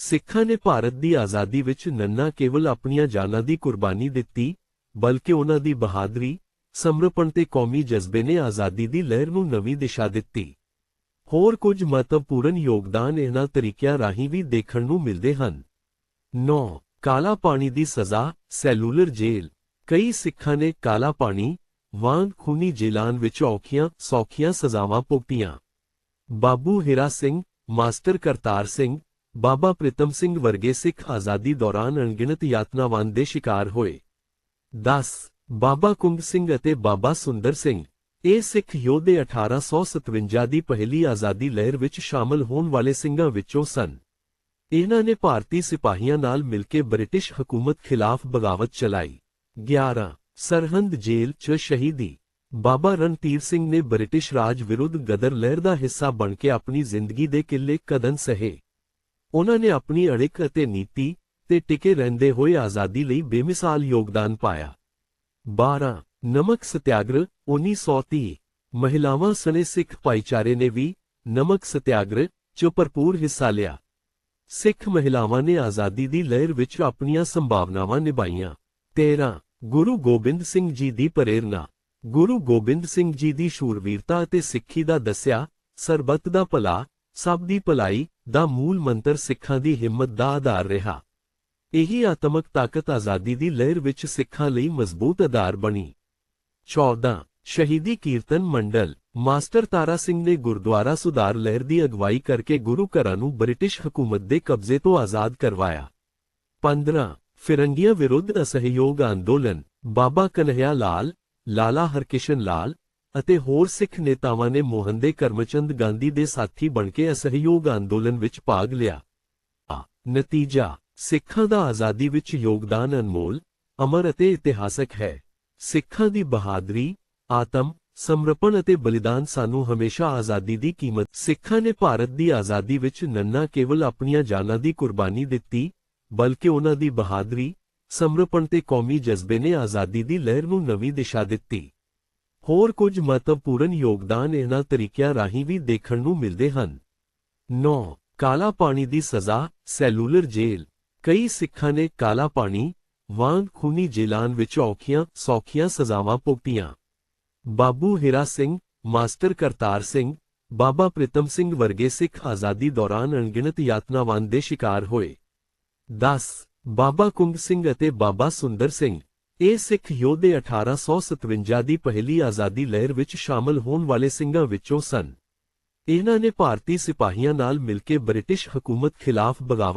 ਸਿੱਖਾਂ ਨੇ ਭਾਰਤ ਦੀ ਆਜ਼ਾਦੀ ਵਿੱਚ ਨੰਨਾ ਕੇਵਲ ਆਪਣੀਆਂ ਜਾਨਾਂ ਦੀ ਕੁਰਬਾਨੀ ਦਿੱਤੀ, ਬਲਕਿ ਉਹਨਾਂ ਦੀ ਬਹਾਦਰੀ, ਸਮਰਪਣ ਤੇ ਕੌਮੀ ਜਜ਼ਬੇ ਨੇ ਆਜ਼ਾਦੀ ਦੀ ਲਹਿਰ ਨੂੰ ਨਵੀਂ ਦਿਸ਼ਾ ਦਿੱਤੀ। ਹੋਰ ਕੁਝ ਮਹੱਤਵਪੂਰਨ ਯੋਗਦਾਨ ਇਹਨਾਂ ਤਰੀਕਿਆਂ ਰਾਹੀਂ ਵੀ ਦੇਖਣ ਨੂੰ ਮਿਲਦੇ ਹਨ। 9 ਕਾਲਾ ਪਾਣੀ ਦੀ ਸਜ਼ਾ, ਸੈਲੂਲਰ ਜੇਲ੍ਹ। ਕਈ ਸਿੱਖਾਂ ਨੇ ਕਾਲਾ ਪਾਣੀ, ਵਾਂਗ ਖੂਨੀ ਜੇਲ੍ਹਾਂ ਵਿੱਚ ਔਖੀਆਂ, ਸੌਖੀਆਂ ਸਜ਼ਾਵਾਂ ਭੁਗਤੀਆਂ। ਬਾਬੂ ਹੀਰਾ ਸਿੰਘ, ਮਾਸਟਰ ਕਰਤਾਰ ਸਿੰਘ ਬਾਬਾ ਪ੍ਰੀਤਮ ਸਿੰਘ ਵਰਗੇ ਸਿੱਖ ਆਜ਼ਾਦੀ ਦੌਰਾਨ ਅਣਗਿਣਤ ਯਾਤਨਾਵਾਂ ਦੇ ਸ਼ਿਕਾਰ ਹੋਏ। 10 ਬਾਬਾ ਕੁੰਭ ਸਿੰਘ ਅਤੇ ਬਾਬਾ ਸੁੰਦਰ ਸਿੰਘ, ਇਹ ਸਿੱਖ ਯੋਧੇ 1857 ਦੀ ਪਹਿਲੀ ਆਜ਼ਾਦੀ ਲਹਿਰ ਵਿੱਚ ਸ਼ਾਮਲ ਹੋਣ ਵਾਲੇ ਸਿੰਘਾਂ ਵਿੱਚੋਂ ਸਨ। ਇਹਨਾਂ ਨੇ ਭਾਰਤੀ ਸਿਪਾਹੀਆਂ ਨਾਲ ਮਿਲ ਕੇ ਬ੍ਰਿਟਿਸ਼ ਹਕੂਮਤ ਖਿਲਾਫ ਬਗਾਵਤ ਚਲਾਈ। 11 ਸਰਹੰਦ ਜੇਲ੍ਹ 'ਚ ਸ਼ਹੀਦੀ। ਬਾਬਾ ਰਣਧੀਰ ਸਿੰਘ ਨੇ ਬ੍ਰਿਟਿਸ਼ ਰਾਜ ਵਿਰੁੱਧ ਗਦਰ ਲਹਿਰ ਦਾ ਹਿੱਸਾ ਬਣ ਕੇ ਆਪਣੀ ਜ਼ਿੰਦਗੀ ਦੇ ਕਿੱਲੇ ਕਦਨ ਸਹੇ। ਉਹਨਾਂ ਨੇ ਆਪਣੀ ਅੜਿੱਕ ਅਤੇ ਨੀਤੀ ਤੇ ਟਿਕੇ ਰਹਿੰਦੇ ਹੋਏ ਆਜ਼ਾਦੀ ਲਈ ਬੇਮਿਸਾਲ ਯੋਗਦਾਨ ਪਾਇਆ। 12 ਨਮਕ ਸਤਿਆਗ੍ਰਹਿ 1930 ਮਹਿਲਾਵਾਂ ਸਣੇ ਸਿੱਖ ਭਾਈਚਾਰੇ ਨੇ ਵੀ ਨਮਕ ਸਤਿਆਗ੍ਰਹਿ 'ਚ ਭਰਪੂਰ ਹਿੱਸਾ ਲਿਆ। ਸਿੱਖ ਮਹਿਲਾਵਾਂ ਨੇ ਆਜ਼ਾਦੀ ਦੀ ਲਹਿਰ ਵਿੱਚ ਆਪਣੀਆਂ ਸੰਭਾਵਨਾਵਾਂ ਨਿਭਾਈਆਂ। 13 ਗੁਰੂ ਗੋਬਿੰਦ ਸਿੰਘ ਜੀ ਦੀ ਪ੍ਰੇਰਣਾ। ਗੁਰੂ ਗੋਬਿੰਦ ਸਿੰਘ ਜੀ ਦੀ ਸ਼ੂਰਵੀਰਤਾ ਅਤੇ ਸਿੱਖੀ ਦਾ ਦੱਸਿਆ, ਸਰਬੱਤ ਦਾ ਭਲਾ, ਸਭ ਦੀ ਭਲਾਈ ਦਾ ਮੂਲ ਮੰਤਰ ਸਿੱਖਾਂ ਦੀ ਹਿੰਮਤ ਦਾ ਆਧਾਰ ਰਿਹਾ। ਇਹੀ ਆਤਮਕ ਤਾਕਤ ਆਜ਼ਾਦੀ ਦੀ ਲਹਿਰ ਵਿੱਚ ਸਿੱਖਾਂ ਲਈ ਮਜ਼ਬੂਤ ਆਧਾਰ ਬਣੀ। 14 ਸ਼ਹੀਦੀ ਕੀਰਤਨ ਮੰਡਲ, ਮਾਸਟਰ ਤਾਰਾ ਸਿੰਘ ਨੇ ਗੁਰਦੁਆਰਾ ਸੁਧਾਰ ਲਹਿਰ ਦੀ ਅਗਵਾਈ ਕਰਕੇ ਗੁਰੂ ਘਰਾਂ ਨੂੰ ਬ੍ਰਿਟਿਸ਼ ਹਕੂਮਤ ਦੇ ਕਬਜ਼ੇ ਤੋਂ ਆਜ਼ਾਦ ਕਰਵਾਇਆ। 15 ਫਿਰੰਗੀਆਂ ਵਿਰੁੱਧ ਅਸਹਿਯੋਗ ਅੰਦੋਲਨ ਬਾਬਾ ਕਨਹਈਆ ਲਾਲ, ਲਾਲਾ ਹਰਕਿਸ਼ਨ ਲਾਲ ਅਤੇ ਹੋਰ ਸਿੱਖ ਨੇਤਾਵਾਂ ਨੇ ਮੋਹਨ ਦੇ ਕਰਮਚੰਦ ਗਾਂਧੀ ਦੇ ਸਾਥੀ ਬਣ ਕੇ ਅਸਹਿਯੋਗ ਅੰਦੋਲਨ ਵਿੱਚ ਭਾਗ ਲਿਆ। ਆ, ਨਤੀਜਾ, ਸਿੱਖਾਂ ਦਾ ਆਜ਼ਾਦੀ ਵਿੱਚ ਯੋਗਦਾਨ ਅਨਮੋਲ, ਅਮਰ ਅਤੇ ਇਤਿਹਾਸਕ ਹੈ। ਸਿੱਖਾਂ ਦੀ ਬਹਾਦਰੀ, ਆਤਮ, ਸਮਰਪਣ ਅਤੇ ਬਲੀਦਾਨ ਸਾਨੂੰ ਹਮੇਸ਼ਾ ਆਜ਼ਾਦੀ ਦੀ ਕੀਮਤ, ਸਿੱਖਾਂ ਨੇ ਭਾਰਤ ਦੀ ਆਜ਼ਾਦੀ ਵਿੱਚ ਨੰਨਾ ਕੇਵਲ ਆਪਣੀਆਂ ਜਾਨਾਂ ਦੀ ਕੁਰਬਾਨੀ ਦਿੱਤੀ, ਬਲਕਿ ਉਹਨਾਂ ਦੀ ਬਹਾਦਰੀ, ਸਮਰਪਣ ਤੇ ਕੌਮੀ ਜਜ਼ਬੇ ਨੇ ਆਜ਼ਾਦੀ ਦੀ ਲਹਿਰ ਨੂੰ ਨਵੀਂ ਦਿਸ਼ਾ ਦਿੱਤੀ। ਹੋਰ ਕੁਝ ਮਹੱਤਵਪੂਰਨ ਯੋਗਦਾਨ ਇਹਨਾਂ ਤਰੀਕਿਆਂ ਰਾਹੀਂ ਵੀ ਦੇਖਣ ਨੂੰ ਮਿਲਦੇ ਹਨ। 9 ਕਾਲਾ ਪਾਣੀ ਦੀ ਸਜ਼ਾ, ਸੈਲੂਲਰ ਜੇਲ ਕਈ ਸਿੱਖਾਂ ਨੇ ਕਾਲਾ ਪਾਣੀ, ਵਾਂਗ ਖੂਨੀ ਜੇਲਾਂ ਵਿੱਚ ਔਖੀਆਂ, ਸੌਖੀਆਂ ਸਜ਼ਾਵਾਂ ਭੁਗਤੀਆਂ। ਬਾਬੂ ਹੀਰਾ ਸਿੰਘ, ਮਾਸਟਰ ਕਰਤਾਰ ਸਿੰਘ, ਬਾਬਾ ਪ੍ਰੀਤਮ ਸਿੰਘ ਵਰਗੇ ਸਿੱਖ ਆਜ਼ਾਦੀ ਦੌਰਾਨ ਅਣਗਿਣਤ ਯਾਤਨਾਵਾਂ ਦੇ ਸ਼ਿਕਾਰ ਹੋਏ। 10 ਬਾਬਾ ਕੁੰਗ ਸਿੰਘ ਅਤੇ ਬਾਬਾ ਸੁੰਦਰ ਸਿੰਘ। ਇਹ ਸਿੱਖ ਯੋਧੇ 1857 ਦੀ ਪਹਿਲੀ ਆਜ਼ਾਦੀ ਲਹਿਰ ਵਿੱਚ ਸ਼ਾਮਲ ਹੋਣ ਵਾਲੇ ਸਿੰਘਾਂ ਵਿੱਚੋਂ ਸਨ। ਇਹਨਾਂ ਨੇ ਭਾਰਤੀ ਸਿਪਾਹੀਆਂ ਨਾਲ ਮਿਲ ਕੇ ਬ੍ਰਿਟਿਸ਼ ਹਕੂਮਤ ਖਿਲਾਫ ਬਗਾਵਤ